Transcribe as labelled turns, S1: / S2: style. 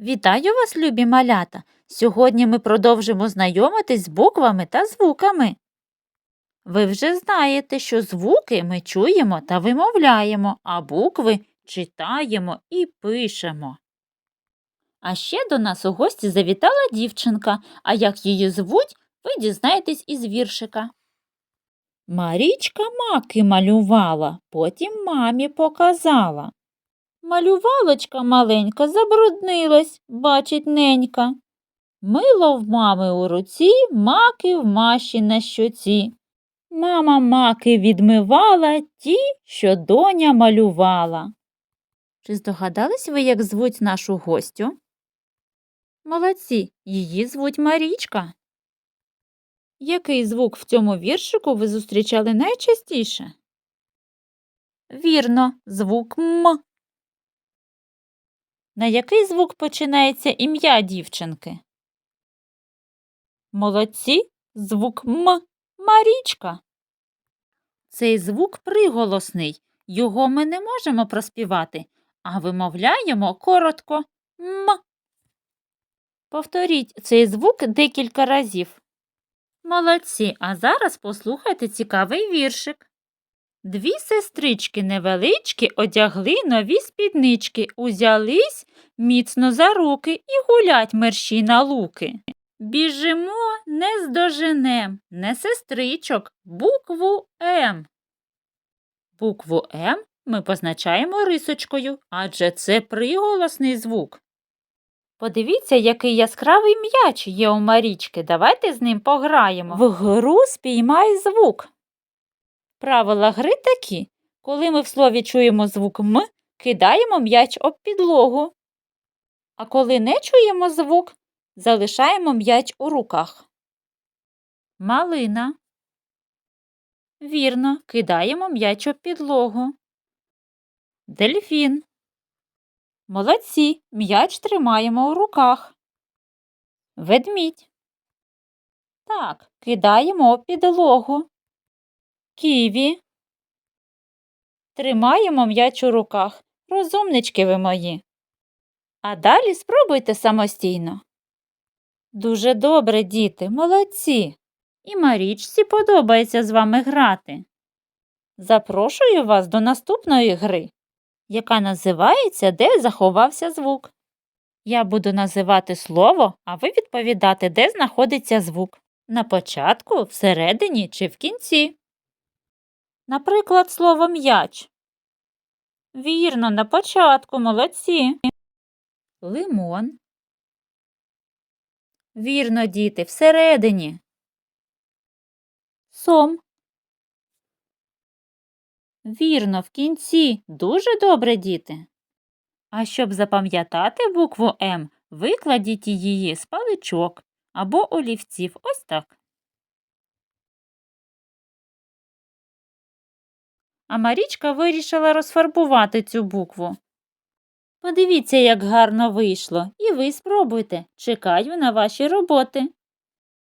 S1: Вітаю вас, любі малята! Сьогодні ми продовжимо знайомитись з буквами та звуками. Ви вже знаєте, що звуки ми чуємо та вимовляємо, а букви читаємо і пишемо. А ще до нас у гості завітала дівчинка, а як її звуть, ви дізнаєтесь із віршика. Марічка маки малювала, потім мамі показала. Малювалочка маленька забруднилась, бачить ненька. Мило в мами у руці, маки в маші на щоці. Мама маки відмивала ті, що доня малювала. Чи здогадались ви, як звуть нашу гостю? Молодці, її звуть Марічка. Який звук в цьому віршику ви зустрічали найчастіше? Вірно, звук М. На який звук починається ім'я дівчинки? Молодці, звук М. Марічка. Цей звук приголосний. Його ми не можемо проспівати, а вимовляємо коротко М. Повторіть цей звук декілька разів. Молодці, а зараз послухайте цікавий віршик. Дві сестрички невеличкі одягли нові спіднички, узялись міцно за руки і гулять мерщі на луки. Біжимо, не здоженем, не сестричок, букву М. Букву М ми позначаємо рисочкою, адже це приголосний звук. Подивіться, який яскравий м'яч є у Марічки. Давайте з ним пограємо. В гру спіймай звук. Правила гри такі. Коли ми в слові чуємо звук М, кидаємо м'яч об підлогу. А коли не чуємо звук, залишаємо м'яч у руках. Малина. Вірно, кидаємо м'яч об підлогу. Дельфін. Молодці, м'яч тримаємо у руках. Ведмідь. Так, кидаємо об підлогу. Ківі. Тримаємо м'яч у руках. Розумнички ви мої. А далі спробуйте самостійно. Дуже добре, діти, молодці. І Марічці подобається з вами грати. Запрошую вас до наступної гри, яка називається Де заховався звук. Я буду називати слово, а ви відповідати, де знаходиться звук. На початку, всередині чи в кінці. Наприклад, слово м'яч. Вірно, на початку, молодці. Лимон. Вірно, діти, всередині. Сом. Вірно, в кінці. Дуже добре, діти. А щоб запам'ятати букву М, викладіть її з паличок або олівців. Ось так. А Марічка вирішила розфарбувати цю букву. Подивіться, як гарно вийшло, і ви спробуйте. Чекаю на ваші роботи.